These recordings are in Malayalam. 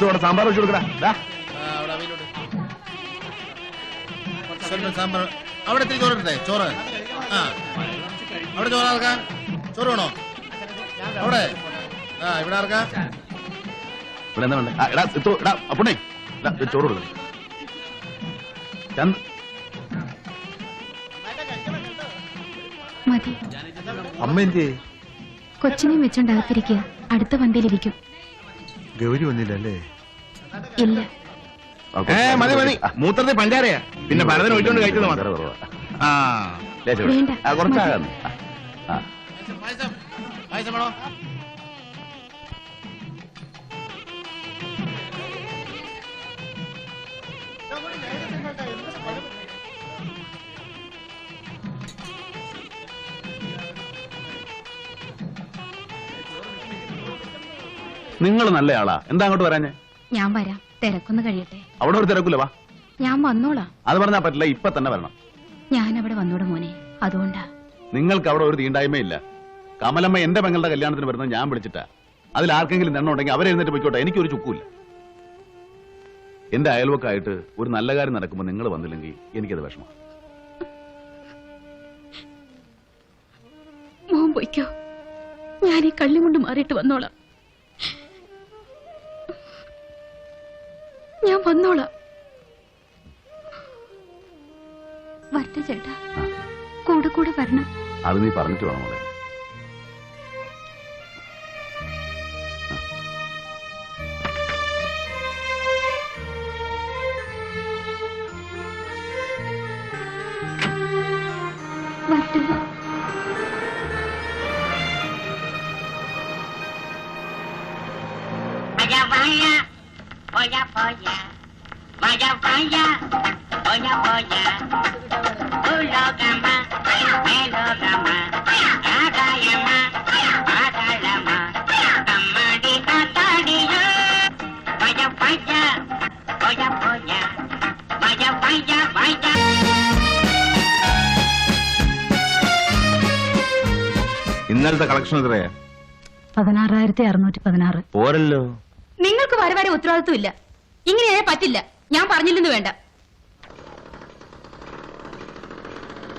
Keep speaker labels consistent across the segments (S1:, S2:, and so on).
S1: ചോറ്
S2: സാമ്പാർ വെച്ച് കൊടുക്കടാ.
S1: സാമ്പാർ. അവിടെ ഇത്തിരി ചോറ് ഇടട്ടെ? ചോറ്. ആ. അവിടെ ചോറ് ആർക്കാ? ചോറ് വേണോ? അവിടെ. ആ ഇവിടെ ആർക്കാ?
S2: ഇവിടെ എന്താ വേണ്ടേ? എടാ സിസ്റ്റർ എടാ അപ്പുണ്ണേ. എടാ, ഇത് ചോറ് കൊടുക്കണം ചന്ദ്.
S3: അമ്മ എന്തിയേ?
S4: കൊച്ചിനെയും വെച്ചോണ്ട് അകത്തിരിക്കുക. അടുത്ത വണ്ടിയിലിരിക്കും.
S3: ഗൗരി വന്നില്ലല്ലേ?
S4: ഇല്ല.
S2: മതി മതി. മൂത്രത്തിൽ പഞ്ചാരയാ. പിന്നെ ഭരതന് ഒഴിച്ചോണ്ട് കഴിച്ചത് മാത്രം.
S4: വേണ്ട,
S2: ആ.
S1: പായസം പായസം വേണോ?
S2: നിങ്ങൾ നല്ലയാളാ. എന്താ അങ്ങോട്ട് വരാഞ്ഞേ?
S4: ഞാൻ വരാം. തിരക്കൊന്ന് കഴിയട്ടെ.
S2: അവിടെ ഒരു തിരക്കില്ല വാ.
S4: ഞാൻ വന്നോളാം.
S2: അത് പറഞ്ഞാ പറ്റില്ല ഇപ്പൊ തന്നെ വരണം.
S4: ഞാൻ അവിടെ വന്നോടെ മോനെ. അതുകൊണ്ടാ.
S2: നിങ്ങൾക്ക് അവിടെ ഒരു തീണ്ടായ്മയില്ല. കമലമ്മ എന്റെ പെങ്ങളുടെ കല്യാണത്തിന് വരുന്നത് ഞാൻ വിളിച്ചിട്ടാ. അതിൽ ആർക്കെങ്കിലും നെണ്ണം ഉണ്ടെങ്കിൽ അവരെ എഴുന്നേറ്റ് പോയിക്കോട്ടെ. എനിക്കൊരു ചുക്കൂല്ല. എന്റെ അയൽവക്കായിട്ട് ഒരു നല്ല കാര്യം നടക്കുമ്പോൾ നിങ്ങൾ വന്നില്ലെങ്കിൽ എനിക്കത് വിഷമം.
S4: മോൻ പൊയ്ക്കോ. ഞാൻ ഈ കള്ളിമുണ്ട് കൊണ്ട് മാറിയിട്ട് വന്നോളാം.
S2: അത് നീ പറഞ്ഞിട്ട് വേണം മോളെ
S4: വരട്ടെ
S5: Vaya, vaya, vaya, vaya, vaya, vaya, vaya, vaya. Ulogama, melogama, agayama, agalama, amadi atadiya. Vaya, vaya, vaya, vaya, vaya, vaya, vaya.
S2: ഇന്നലത്തെ കളക്ഷൻ എത്രയാ?
S4: പതിനാറായിരത്തി അറുന്നൂറ്റി പതിനാറ്.
S2: പോരല്ലോ.
S4: നിങ്ങൾക്ക് വരെ വരെ ഉത്തരവാദിത്വം ഇല്ല. ഇങ്ങനെയായ പറ്റില്ല. ഞാൻ പറഞ്ഞില്ലെന്ന് വേണ്ട.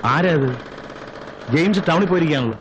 S2: ആരാ അത്? ജെയിംസ് ടൗണിൽ പോയിരിക്കാണല്ലോ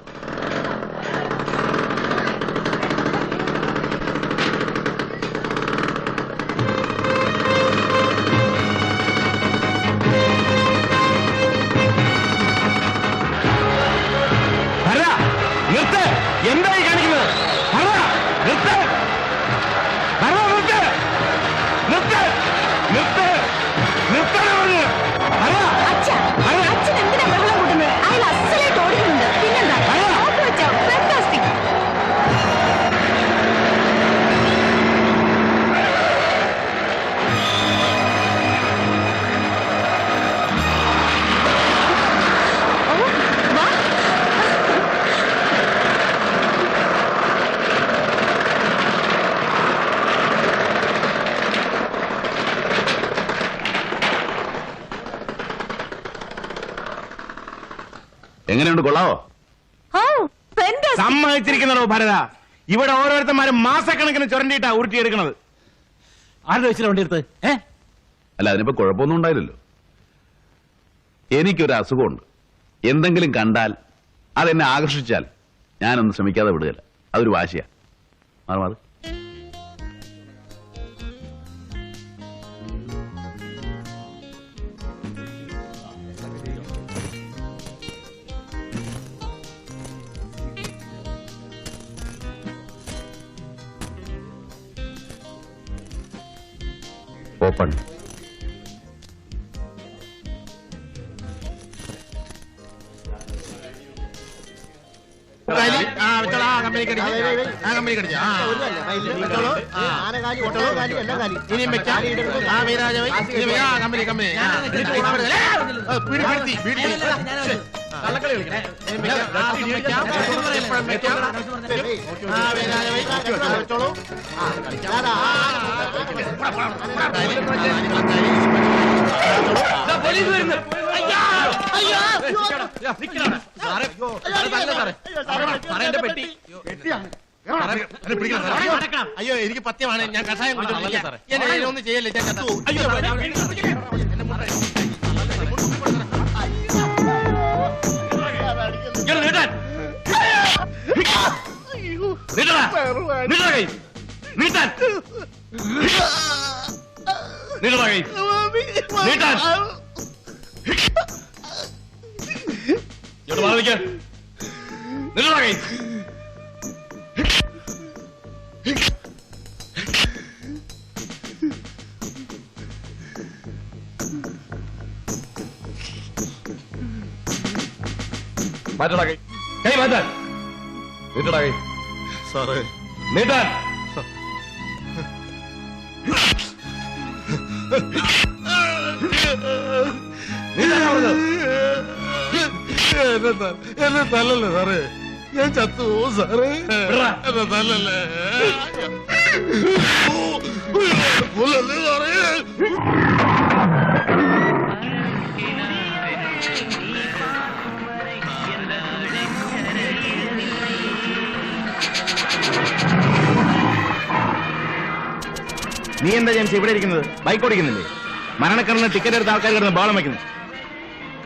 S2: കൊള്ളാവോ?
S4: ഓ ഫാന്റാസ്റ്റിക്
S6: സമ്മതിച്ചിരിക്കുന്നോ ഭരത. ഇവിടെ ഓരോരുത്തന്മാരും മാസക്കണക്കിന് ചുരണ്ടിയിട്ടാ ഉരുട്ടിയെടുക്കണത്.
S7: ആരുടെ വെച്ചിട്ട് വണ്ടി എടുത്ത് ഏ?
S2: അല്ല അതിനിപ്പോ കുഴപ്പമൊന്നും ഉണ്ടായില്ലല്ലോ. എനിക്കൊരു അസുഖമുണ്ട്. എന്തെങ്കിലും കണ്ടാൽ അതെന്നെ ആകർഷിച്ചാൽ ഞാനൊന്ന് ശ്രമിക്കാതെ വിടുകയില്ല. അതൊരു വാശിയാ. മാറി.
S1: ആ കമ്പനി കമ്പനി ആ, പിടിച്ച് കള്ളക്കളി കളിക്കണേ.
S7: പോലീസ് വരുന്നു അയ്യാ
S1: എനിക്ക് പത്യമാണ് ഞാൻ കഷായം കുടിച്ചോണ്ടിരിക്കുക സാറേ എന്നെ ഒന്നും ചെയ്യല്ലേ ഞാൻ. അയ്യോ
S6: മാറ്റടാ കൈ. കൈ മാറ്റാൻ. നീട്ടടാ കൈ.
S1: സാറേ.
S6: പറഞ്ഞത്
S1: എന്നെ ത- എന്നെ തല്ലല്ലേ സാറേ? ഞാൻ ചത്തു സാറേ?
S6: വിടറാ.
S1: എന്നെ തല്ലല്ലേ? കൊല്ലല്ലേ സാറേ?
S6: നീ എന്താ ജെയിംസ് ഇവിടെ ഇരിക്കുന്നത്? ബൈക്ക് ഓടിക്കുന്നില്ലേ? മരണക്കണ്ണിന് ടിക്കറ്റ് എടുത്ത ആൾക്കാർ കിടന്ന് ബാളം വയ്ക്കുന്നു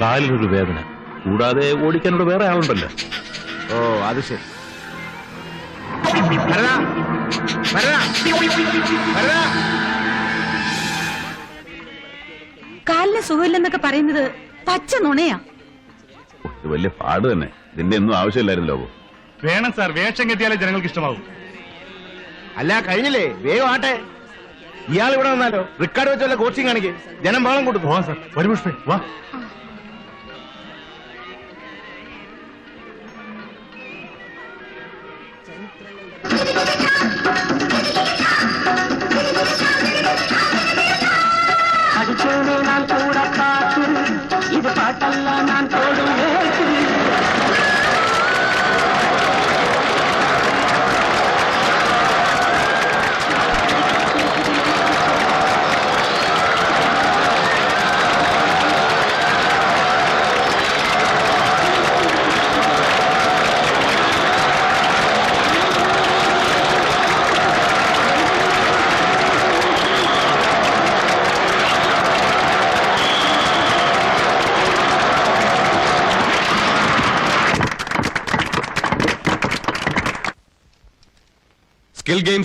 S2: കാലിലൊരു വേദന. കൂടാതെ ഓടിക്കാനോട് വേറെ ആളുണ്ടല്ലോ.
S6: ഓ അത് ശരി. ഭരതാ, ഭരതാ, ഭരതാ.
S4: കാലിന് സുഖമില്ലെന്നൊക്കെ പറയുന്നത് പച്ച നുണയാ.
S2: ഇത് വലിയ പാട് തന്നെ. ഇതിന്റെ ഒന്നും ആവശ്യമില്ലായിരുന്നല്ലോ
S6: വേണം സാർ വേഷം കെട്ടിയാലേ ജനങ്ങൾക്ക് ഇഷ്ടമാവും. അല്ല കഴിഞ്ഞില്ലേ? വേഗം ആട്ടെ. ഇയാൾ ഇവിടെ വന്നാലോ റിക്കാർഡ് വെച്ചല്ല കോച്ചിങ് കാണിക്ക് ജനം ബഹളം കൊടുക്കും പോവാ സാർ ഒരു പുഷ്പേ വാ
S5: அடிச்சோடு நான் கூட பார்த்து இது பாட்டெல்லாம் நான் போடும்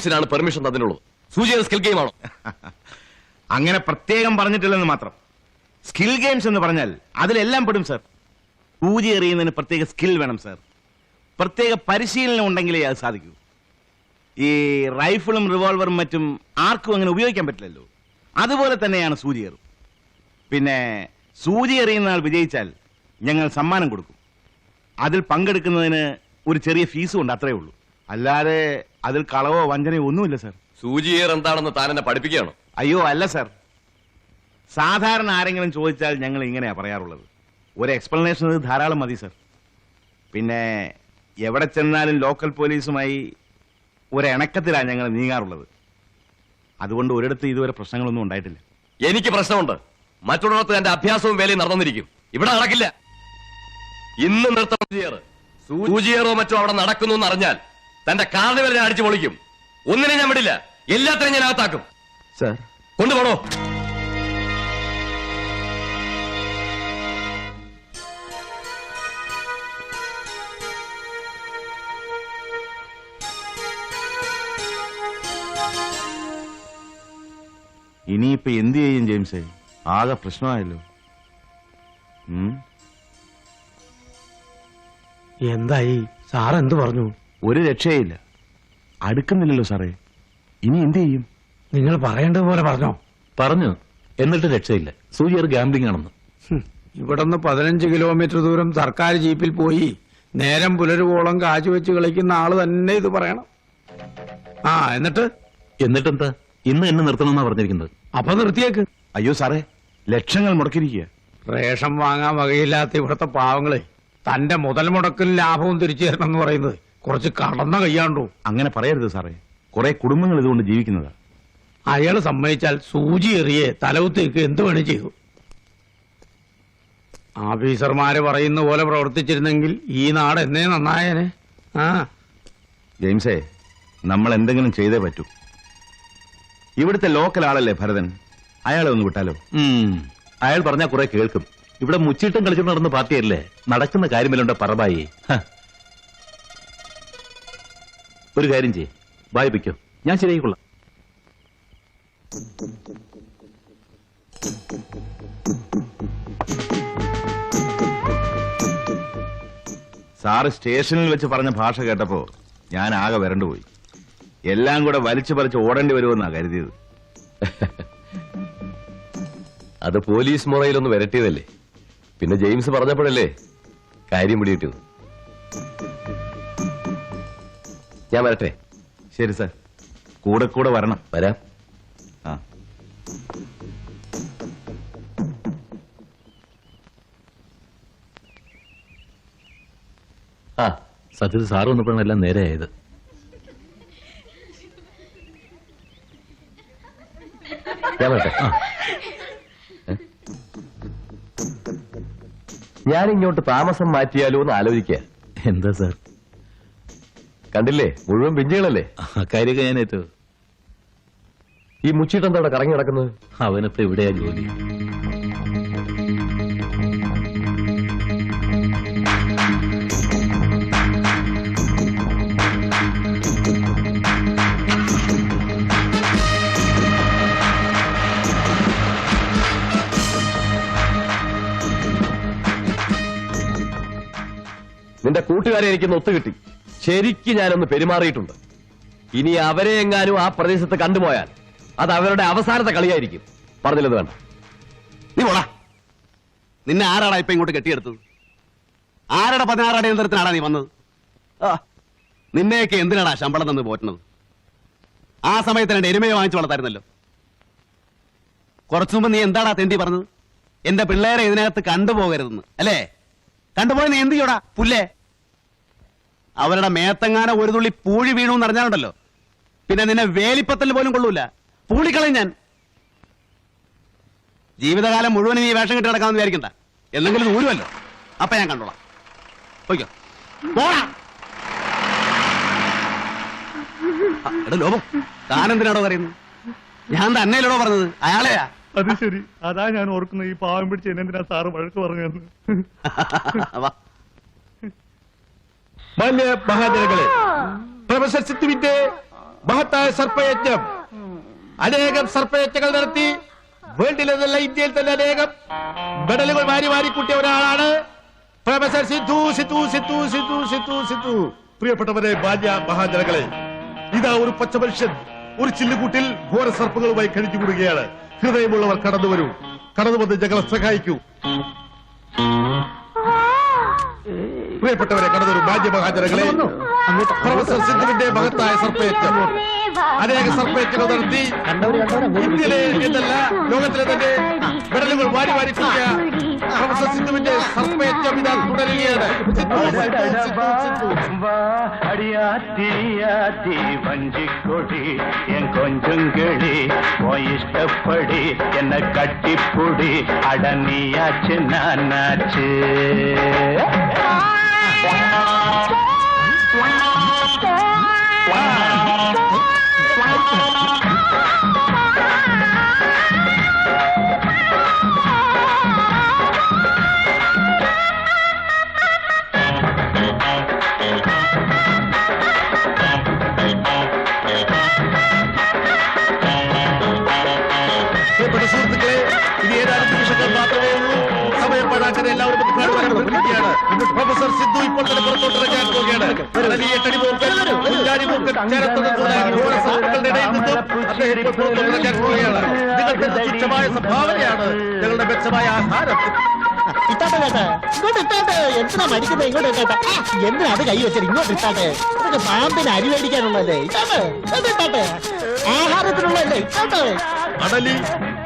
S8: ഡാൻസിനാണ് പെർമിഷൻ തന്നിട്ടുള്ളത്. സൂചിയത് സ്കിൽ ഗെയിമാണോ
S6: അങ്ങനെ പ്രത്യേകം പറഞ്ഞിട്ടില്ലെന്ന് മാത്രം. സ്കിൽ ഗെയിംസ് എന്ന് പറഞ്ഞാൽ അതിലെല്ലാം പെടും സർ സൂചി എറിയുന്നതിന് പ്രത്യേക സ്കിൽ വേണം സർ പ്രത്യേക പരിശീലനം ഉണ്ടെങ്കിലേ അത് സാധിക്കൂ. ഈ റൈഫിളും റിവോൾവറും മറ്റും ആർക്കും അങ്ങനെ ഉപയോഗിക്കാൻ പറ്റില്ലല്ലോ. അതുപോലെ തന്നെയാണ് സൂചിയേറും പിന്നെ സൂചി എറിയുന്ന ആൾ വിജയിച്ചാൽ ഞങ്ങൾ സമ്മാനം കൊടുക്കും. അതിൽ പങ്കെടുക്കുന്നതിന് ഒരു ചെറിയ ഫീസും ഉണ്ട് അത്രയേ ഉള്ളൂ. അല്ലാതെ അതിൽ കളവോ വഞ്ചനയോ ഒന്നുമില്ല സർ.
S8: സൂചിയേർ എന്താണെന്ന് താൻ എന്നെ പഠിപ്പിക്കുകയാണോ?
S6: അയ്യോ അല്ല സർ. സാധാരണ ആരെങ്കിലും ചോദിച്ചാൽ ഞങ്ങൾ ഇങ്ങനെയാ പറയാറുള്ളത്. ഒരു എക്സ്പ്ലനേഷൻ ഇത് ധാരാളം മതി സർ. പിന്നെ എവിടെ ചെന്നാലും ലോക്കൽ പോലീസുമായി ഒരു ഇണക്കത്തിലാണ് ഞങ്ങൾ നീങ്ങാറുള്ളത്. അതുകൊണ്ട് ഒരിടത്ത് ഇതുവരെ പ്രശ്നങ്ങളൊന്നും ഉണ്ടായിട്ടില്ല.
S8: എനിക്ക് പ്രശ്നമുണ്ട്. മറ്റുള്ളവർക്ക് എന്റെ അഭ്യാസവും വേലയും നടന്നിരിക്കും ഇവിടെ നടക്കില്ല. ഇന്ന് നിർത്തണം സൂചിയേറോ മറ്റോ അവിടെ നടക്കുന്നു എന്ന് തന്റെ കാർണിവൽ ഞാൻ അടിച്ചു പൊളിക്കും. ഒന്നിനെ ഞാൻ വിടില്ല. എല്ലാത്തിനും ഞാൻ അകത്താക്കും.
S6: സർ.
S8: കൊണ്ടുപോണോ
S6: ഇനിയിപ്പോ എന്ത് ചെയ്യും ജെയിംസേ? ആകെ പ്രശ്നമായല്ലോ. ഉം?
S7: എന്തായി? സാറെന്ത് എന്ത് പറഞ്ഞു?
S6: ഒരു രക്ഷയില്ല. അടുക്കുന്നില്ലല്ലോ സാറേ. ഇനി എന്ത് ചെയ്യും?
S7: നിങ്ങൾ പറയേണ്ടതുപോലെ പറഞ്ഞോ?
S2: പറഞ്ഞു. എന്നിട്ട് രക്ഷയില്ല. സൂചിയർ ഗാംബ്ലിംഗ് ആണെന്ന്.
S9: ഇവിടുന്ന് പതിനഞ്ച് കിലോമീറ്റർ ദൂരം സർക്കാർ ജീപ്പിൽ പോയി നേരം പുലരുവോളം കാശ് വെച്ച് കളിക്കുന്ന ആൾ തന്നെ ഇത് പറയണം. ആ എന്നിട്ട്?
S2: എന്നിട്ടെന്താ? ഇന്ന് എന്നെ നിർത്തണമെന്നാ പറഞ്ഞിരിക്കുന്നത്.
S9: അപ്പൊ നിർത്തിയേക്ക്.
S6: അയ്യോ സാറേ ലക്ഷങ്ങൾ മുടക്കിയിരിക്കുക.
S9: റേഷൻ വാങ്ങാൻ വകയില്ലാത്ത ഇവിടുത്തെ പാവങ്ങളെ തന്റെ മുതൽ മുടക്കും ലാഭവും തിരിച്ചു തരണം എന്ന് പറയുന്നത് കുറച്ച് കടന്ന കയ്യാണ്ടോ?
S6: അങ്ങനെ പറയരുത് സാറേ. കുറെ കുടുംബങ്ങൾ ഇതുകൊണ്ട് ജീവിക്കുന്നതാ.
S9: അയാൾ സമ്മതിച്ചാൽ സൂചി എറിയെ തലവുത്തേക്ക് എന്ത് വേണേ ചെയ്തു. ഓഫീസർമാര് പറയുന്ന പോലെ പ്രവർത്തിച്ചിരുന്നെങ്കിൽ ഈ നാട് എന്നേ നന്നായനെ. ആ.
S6: ജെയിംസേ നമ്മൾ എന്തെങ്കിലും ചെയ്തേ പറ്റൂ. ഇവിടുത്തെ ലോക്കൽ ആളല്ലേ ഭരതൻ? അയാളെ ഒന്ന് വിട്ടാലോ.
S2: അയാൾ പറഞ്ഞാൽ കുറെ കേൾക്കും. ഇവിടെ മുച്ചിട്ടും കളിച്ചും നടന്ന പാർട്ടിയല്ലേ? നടക്കുന്ന കാര്യമല്ലുണ്ട് പറബായി. ഒരു കാര്യം ചെയ്യേ. വായിപ്പിക്കോ. ഞാൻ ശരിയായിക്കൊള്ളാം.
S6: സാറ് സ്റ്റേഷനിൽ വെച്ച് പറഞ്ഞ ഭാഷ കേട്ടപ്പോ ഞാൻ ആകെ വരണ്ടുപോയി എല്ലാം കൂടെ വലിച്ചു പറിച്ച് ഓടേണ്ടി വരുമെന്നാ കരുതിയത്.
S8: അത് പോലീസ് മുറയിലൊന്ന് വരട്ടിയതല്ലേ? പിന്നെ ജെയിംസ് പറഞ്ഞപ്പോഴല്ലേ കാര്യം പിടികിട്ടത് ഞാൻ വരട്ടെ.
S6: ശരി സാർ. കൂടെ കൂടെ വരണം.
S8: വരാം.
S6: ആ.
S2: ആ സത്യത്തിൽ സാറ് വന്നപ്പോഴാണ് എല്ലാം നേരെയായത്
S8: ഞാൻ വരട്ടെ. ഞാൻ ഇങ്ങോട്ട് താമസം മാറ്റിയാലോ എന്ന് ആലോചിക്കുക
S2: എന്താ സാർ?
S8: കണ്ടില്ലേ? മുഴുവൻ പിഞ്ചുകളല്ലേ
S2: കരുക കാര്യമൊക്കെ ഞാൻ ഏറ്റു.
S8: ഈ മുച്ചിട്ട് എന്താ അവിടെ കറങ്ങി നടക്കുന്നത്?
S2: അവനിപ്പോ ഇവിടെയാ ജോലി.
S8: നിന്റെ കൂട്ടുകാരെ എനിക്കൊന്ന് ഒത്തുകിട്ടി. ശരിക്ക് ഞാനൊന്ന് പെരുമാറിയിട്ടുണ്ട്. ഇനി അവരെ എങ്ങാനും ആ പ്രദേശത്ത് കണ്ടുപോയാൽ അത് അവരുടെ അവസാനത്തെ കളിയായിരിക്കും. പറഞ്ഞില്ലത് വേണ്ട.
S10: നീ പോടാ. നിന്നെ ആരാടാ ഇപ്പൊ ഇങ്ങോട്ട് കെട്ടിയെടുത്തത്? ആരുടെ പതിനാറ് അടിയന്തരത്തിനാടാ നീ വന്നത്? നിന്നെയൊക്കെ എന്തിനാടാ ശമ്പളം തന്ന് പോറ്റുന്നത്? ആ സമയത്ത് രണ്ട് എരുമയെ വാങ്ങിച്ചു വളർത്തായിരുന്നല്ലോ. കുറച്ചു മുമ്പ് നീ എന്താടാ തെണ്ടി പറഞ്ഞത്? എന്റെ പിള്ളേരെ ഇതിനകത്ത് കണ്ടുപോകരുതെന്ന് അല്ലേ? കണ്ടുപോയി നീ എന്ത് ചെയ്യോടാ പുല്ലേ? അവരുടെ മേത്തങ്ങാന ഒരു തുള്ളി പൂഴി വീണു എന്ന് അറിഞ്ഞാലുണ്ടല്ലോ. പിന്നെ നിന്നെ വേലിപ്പത്തൽ പോലും കൊള്ളൂല. പൂളിക്കളയും ഞാൻ. ജീവിതകാലം മുഴുവൻ നീ വേഷം കെട്ടി നടക്കാമെന്ന് വിചാരിക്കണ്ട. എന്തെങ്കിലും ഊരുമല്ലോ. അപ്പൊ ഞാൻ കണ്ടോളാം. ആ, എടാ ലോപം താനെന്തിനാടോ പറയുന്നത്? ഞാൻ തന്നെയല്ലോ പറഞ്ഞത്? അയാളെയാ?
S3: അത് ശരി. അതാ ഞാൻ ഓർക്കുന്നത് ഈ പാവം പിടിച്ച് എന്നെന്തിനാ സാറ് വഴക്ക് പറഞ്ഞതെന്ന്.
S10: വാ.
S1: മാന്യ മഹാജനങ്ങളെ പ്രൊഫസർ സിത്തുവിന്റെ മഹത്തായ സർപ്പയജ്ഞം. അനേകം സർപ്പയജ്ഞങ്ങൾ നടത്തി വേൾഡിലെന്നല്ല ഇന്ത്യയിൽ തന്നെ അനേകം മെഡലുകൾ വാരി വാരി കൂട്ടിയ ഒരാളാണ് പ്രൊഫസർ സിദ്ധു സിദ്ധു സിദ്ധു സിദ്ധു സിദ്ധു സിദ്ധു. പ്രിയപ്പെട്ടവരെ ബാല്യ മഹാജനങ്ങളെ ഇതാ ഒരു പച്ച മനുഷ്യൻ ഒരു ചില്ലുകൂട്ടിൽ ഘോര സർപ്പങ്ങളുമായി കഴിഞ്ഞുകൂടുകയാണ് ഹൃദയമുള്ളവർ കടന്നു വരൂ കടന്നു വന്ന് ഞങ്ങളെ സഹായിക്കൂ. പ്രിയപ്പെട്ടവരെ കടന്നൊരു മാന്യ മഹാജനങ്ങളെ പ്രൊഫസർ സിദ്ധുവിന്റെ മഹത്തായ സർപ്പേറ്റം അനേക സർപ്പേറ്റം നടത്തി ഇന്ത്യയിലെ എന്നല്ല ലോകത്തിലെ തന്നെ മെഡലുകൾ വാരി വാരി കൂട്ടിയ പ്രൊഫസർ സിദ്ധുവിന്റെ സർപ്പയജ്ഞം ഇതാ തുടരുകയാണ് സിദ്ധു, സിദ്ധു, സിദ്ധു, സിദ്ധു.
S5: അടിയാത്തിരിയാത്തി വഞ്ചിക്കൊടി എൻ കൊഞ്ചുങ്കിളി ഓ ഇഷ്ടപ്പടി എന്നെ കട്ടിപ്പൊടി അടനിയാച്ച് നാനാച്ച്
S1: പ്രിയപ്പെട്ട പോവുകയാണ് നിങ്ങളുടെ തുച്ഛമായ സംഭാവനയാണ് ഞങ്ങളുടെ മെച്ചമായ ആഹാരം.
S11: ഇട്ടാട്ടെ കേട്ടെ ഇങ്ങോട്ട് ഇട്ടാട്ടെ എന്തിനാ മരിക്കുന്നത് ഇങ്ങോട്ട് ഇട്ടാട്ടെ എന്തിനാ അത് കൈ വെച്ചത് ഇങ്ങോട്ട് ഇട്ടാട്ടെ അതൊക്കെ പാമ്പിന് അരി മേടിക്കാനുള്ളതല്ലേ? ഇട്ടാട്ടെ ഇട്ടാട്ടെ ആഹാരത്തിനുള്ളതല്ലേ? ഇട്ടാട്ടെ
S1: അടലി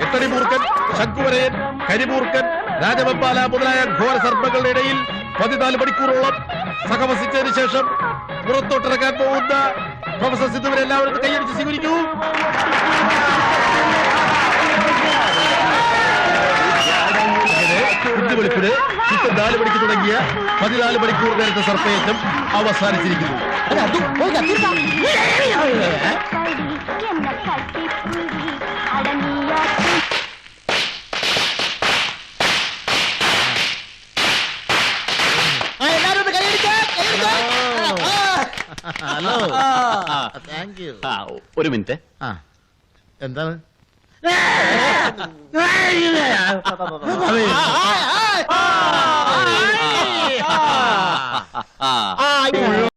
S1: എട്ടടിമൂർക്കൻ ശങ്കുവരയൻ കരിമൂർക്കൻ രാജവെപ്പാല മുതലായ ഘോര സർപ്പങ്ങളുടെ ഇടയിൽ പതിനാല് മണിക്കൂറോളം സഹവസിച്ചതിന് ശേഷം പുറത്തോട്ടിറങ്ങാൻ പോകുന്ന പ്രൊഫസർ സിദ്ധുവിനെ എല്ലാവരും കൈയടിച്ച് സ്വീകരിക്കൂ. വെളുപ്പിന് കൃത്യം നാല് മണിക്ക് തുടങ്ങിയ പതിനാല് മണിക്കൂർ നേരത്തെ സർപ്പയറ്റം അവസാനിച്ചിരിക്കുന്നു. ഹലോ താങ്ക് യു
S2: ആ, ഒരു മിനിറ്റ്.
S1: ആ. എന്താണ്?
S11: ആ, ആ, ആ, ആ,